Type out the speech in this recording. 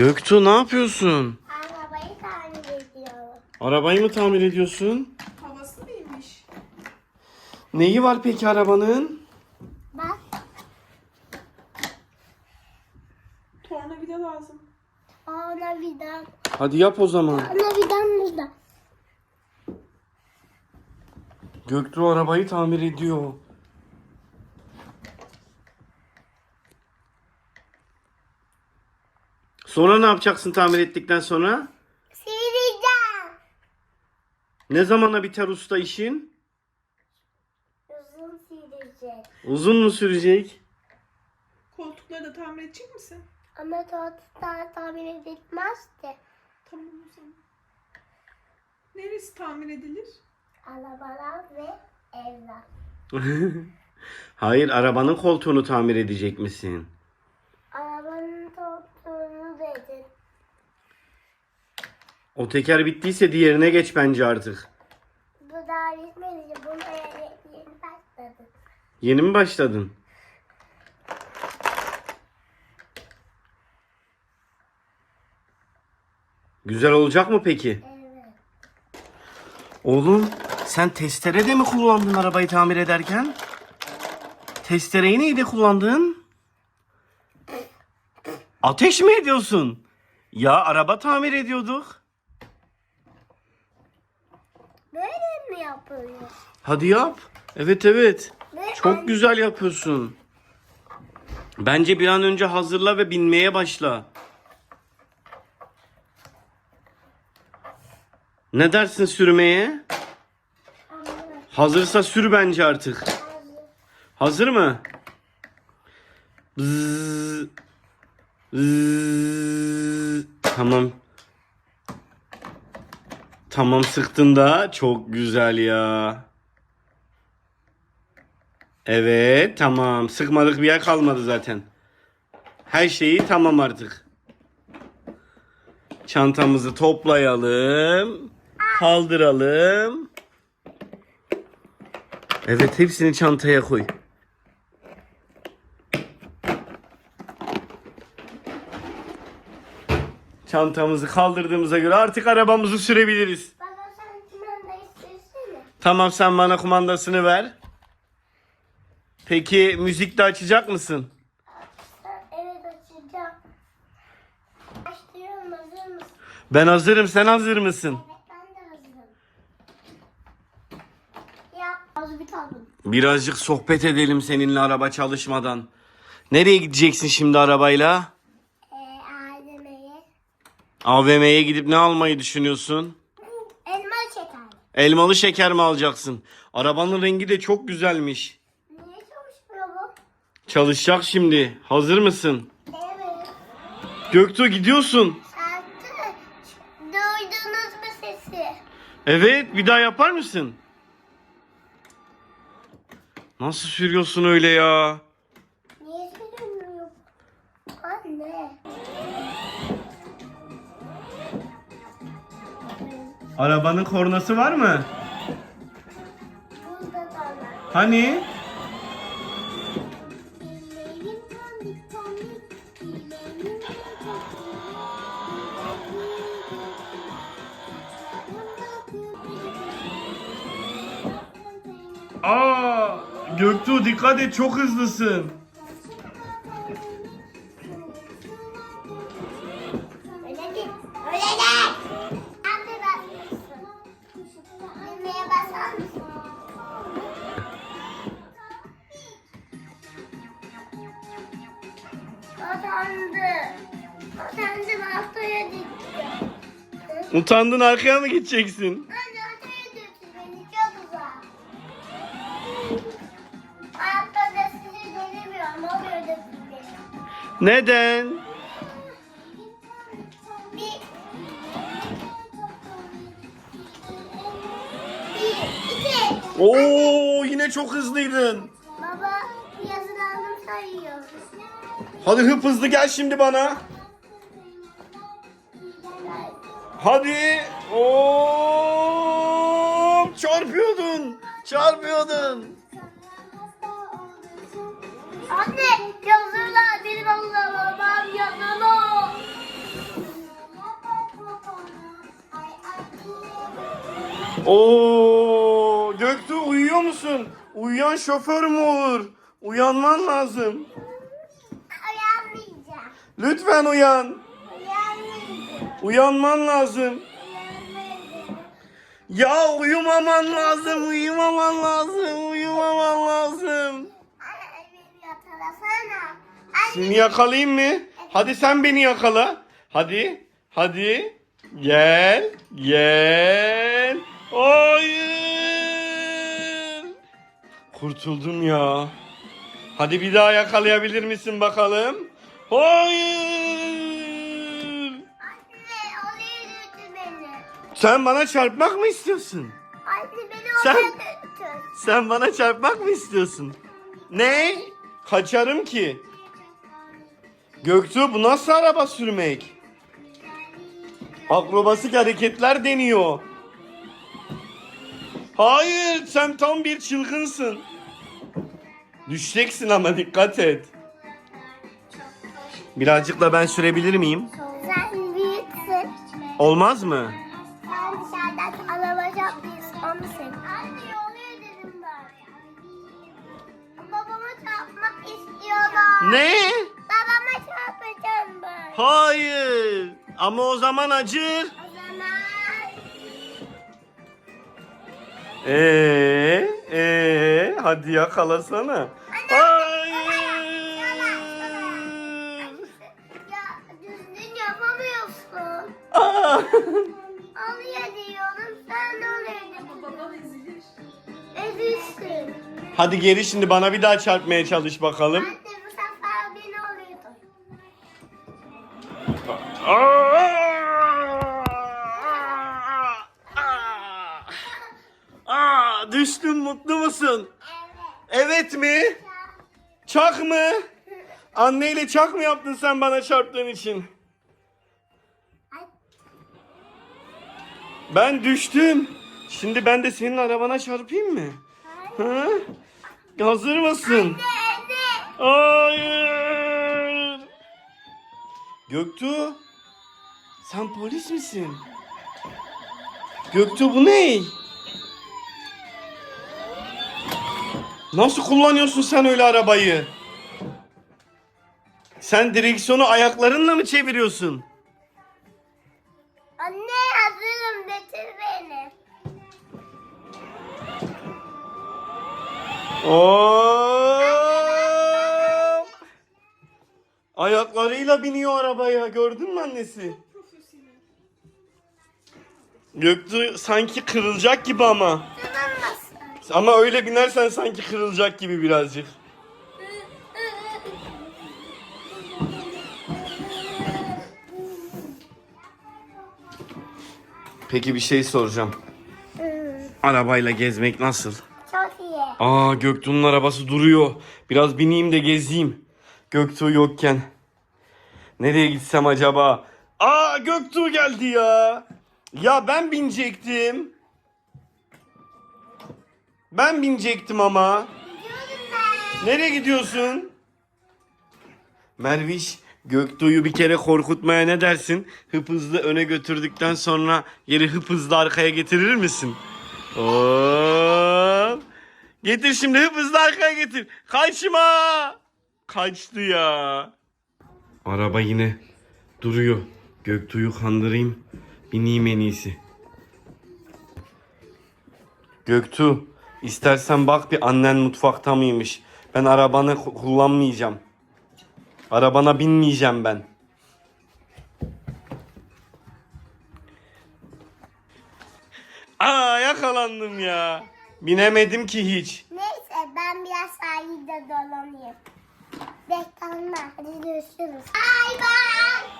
Göktuğ ne yapıyorsun? Arabayı tamir ediyorum. Arabayı mı tamir ediyorsun? Havası mıymış? Neyi var peki arabanın? Bak Tornavida lazım. ona vidam. Hadi yap o zaman. Ona vidam burada. Göktuğ arabayı tamir ediyor. Sonra ne yapacaksın tamir ettikten sonra? Sileceğim. Ne zamana biter usta işin? Uzun silecek. Uzun mu sürecek? Koltukları da tamir edecek misin? Ama tortlar tamir edilmez ki. Tamam o zaman. Neresi tamir edilir? Arabalar ve evler. Hayır, arabanın koltuğunu tamir edecek misin? Arabanın tortunu da edin. O teker bittiyse diğerine geç bence artık. Bu daha bitmedi. Bunda yeni, yeni başladı. Yeni mi başladın? Güzel olacak mı peki? Evet. Oğlum sen testere de mi kullandın arabayı tamir ederken? Testereyi neydi kullandın? Ateş mi ediyorsun? Ya araba tamir ediyorduk. Böyle mi yapılıyor? Hadi yap. Evet evet. Ve Çok güzel yapıyorsun. Bence bir an önce hazırla ve binmeye başla. Ne dersin sürmeye? Hazırsa sür bence artık. Hazır mı? Bzzz. Bzzz. Tamam. Tamam sıktın da çok güzel ya. Evet tamam. Sıkmadık bir yer kalmadı zaten. Her şeyi tamam artık. Çantamızı toplayalım. Kaldıralım. Evet hepsini çantaya koy. Çantamızı kaldırdığımıza göre artık arabamızı sürebiliriz. Baba sen kumanda. Tamam sen bana kumandasını ver. Peki müzik de açacak mısın? Evet açacağım. Açtırıyorum hazır mısın? Ben hazırım sen hazır mısın? Evet ben de hazırım. Yap. Az bir kaldım. Birazcık sohbet edelim seninle araba çalışmadan. Nereye gideceksin şimdi arabayla? AVM'ye gidip ne almayı düşünüyorsun? Elma şeker. Elmalı şeker mi alacaksın? Arabanın rengi de çok güzelmiş. Niye çalışmıyor bu? Çalışacak şimdi. Hazır mısın? Evet. Göktuğ gidiyorsun. Şarkı. Duydunuz mu sesi? Evet bir daha yapar mısın? Nasıl sürüyorsun öyle ya? Arabanın kornası var mı? Burada da var. Hani? Tombik, ellerim Aa, Göktuğ dikkat et çok hızlısın. Utandı. Utandı baltaya gitti. Utandın arkaya mı gideceksin? Anne ortaya götür beni çok uzak. Hayatta da sizi göremiyorum. Oraya götür beni. Neden? Bir. Bir, iki. Oo yine çok hızlıydın. Hadi hıp hızlı gel şimdi bana. Hadi. Oo! Çarpıyordun. Çarpıyordun. Anne yazırlar benim Allah'ım. Ben yanına. Oo! Göktuğ uyuyor musun? Uyuyan şoför mü olur? Uyanman lazım. Lütfen uyan. Uyanman lazım. Ya uyumaman lazım, uyumaman lazım, uyumaman lazım. Seni yakalayayım mı? Hadi sen beni yakala. Hadi, hadi. Gel, gel. Hayır. Kurtuldum ya. Hadi bir daha yakalayabilir misin bakalım? Hayır. Sen bana çarpmak mı istiyorsun? Sen-. Sen bana çarpmak mı istiyorsun? Ne? Kaçarım ki. Göktuğ bu nasıl araba sürmek? Akrobasik hareketler deniyor. Hayır sen tam bir çılgınsın. Düşeceksin ama dikkat et. Birazcık da ben sürebilir miyim? Sen büyüksün. Olmaz mı? Sen dışarıdan araba yapmıyorsun. Onu sen. Anne oluyor dedim ben. Babama çarpmak istiyorlar. Ne? Babama çarpacağım ben. Hayır. Ama o zaman acır. O zaman Ee, ee, hadi yakalasana. Hadi geri şimdi bana bir daha çarpmaya çalış bakalım. Anne bu sefer beni oluyordu. Aa, düştün mutlu musun? Evet. Evet mi? Çak mı? Anneyle çak mı yaptın sen bana çarptığın için? Ben düştüm. Şimdi ben de senin arabana çarpayım mı? Ha? Hazır mısın? Hayır. Göktuğ. Sen polis misin? Göktuğ bu ne? Nasıl kullanıyorsun sen öyle arabayı? Sen direksiyonu ayaklarınla mı çeviriyorsun? Oo! Ayaklarıyla biniyor arabaya. Gördün mü annesi? Göktuğ sanki kırılacak gibi ama. Ama öyle binersen sanki kırılacak gibi birazcık. Peki bir şey soracağım. Arabayla gezmek nasıl? Aa Göktuğ'un arabası duruyor. Biraz bineyim de gezeyim. Göktuğ yokken. Nereye gitsem acaba? Aa Göktuğ geldi ya. Ya ben binecektim. Ben binecektim ama. Nereye gidiyorsun? Merviş, Göktuğ'u bir kere korkutmaya ne dersin? Hıp hızlı öne götürdükten sonra yeri hıp hızlı arkaya getirir misin? Hop. Getir şimdi hızlı arkaya getir. Kaçma. Kaçtı ya. Araba yine duruyor. Göktuğ'u kandırayım. Bineyim en iyisi. Göktuğ, istersen bak bir annen mutfakta mıymış? Ben arabanı ku- kullanmayacağım. Arabana binmeyeceğim ben. Aa yakalandım ya. Binemedim ki hiç. Neyse ben biraz sahilde dolanayım. Beklenme. Hadi görüşürüz. Bay bay.